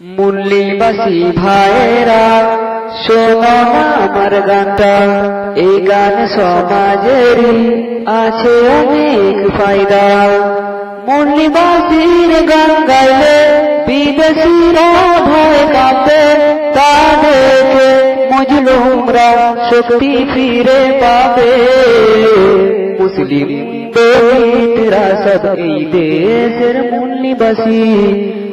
মুল্লিবাসী ভাইরা শোনো আমার গানটা। এই গান সমাজেরই আছে অনেক ফায়দা। মুল্লিবাসীর গান গাইলে বিদেশিরা ভয় কাঁপে তাদেরকে মজলুমরা শক্তি ফিরে পাবে। মুসলিম সব এই দেশের মূল্যবাসী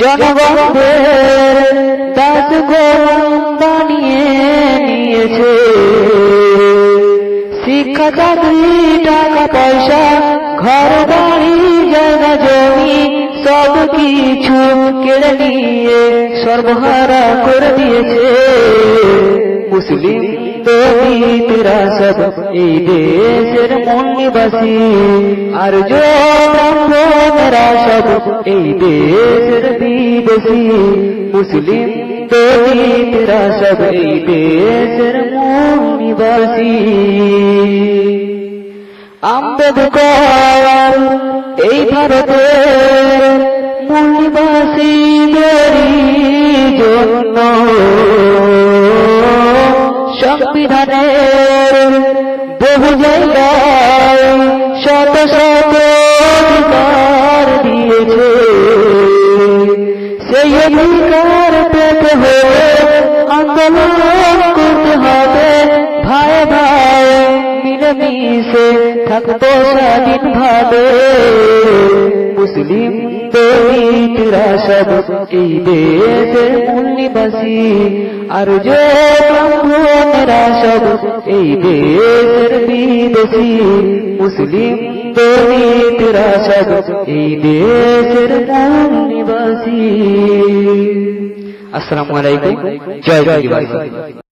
জনগণদের দাস গোলাম বানিয়ে নিয়েছে শিক্ষা চাকরি টাকা পয়সা ঘর বাড়ি জায়গা জমি সব কিছু কেড়ে নিয়ে সর্বহারা করে দিয়েছে মুসলিম দলিতরা সব এই দেশের আর ব্রাহ্মণেরা সব এই দেশের বিদেশি মুসলিম সব এই দেশের এই ভারতের জন্য সংবিধানের বহু জায়গায় সেই অধিকার পেতে হলে আন্দোলন করতে হবে। ভাই ভাই, মিলেমিশে থাকব স্বাধীন ভাবে মুসলিম দলিতরা সব এই দেশের মূল্যবাসী আর যে ব্রাহ্মণেরা সব এই দেশের বিদেশি। মুসলিম দলিতরা সব এই দেশের মূল্যবাসী السلام علیکم. جی, جی،, جی،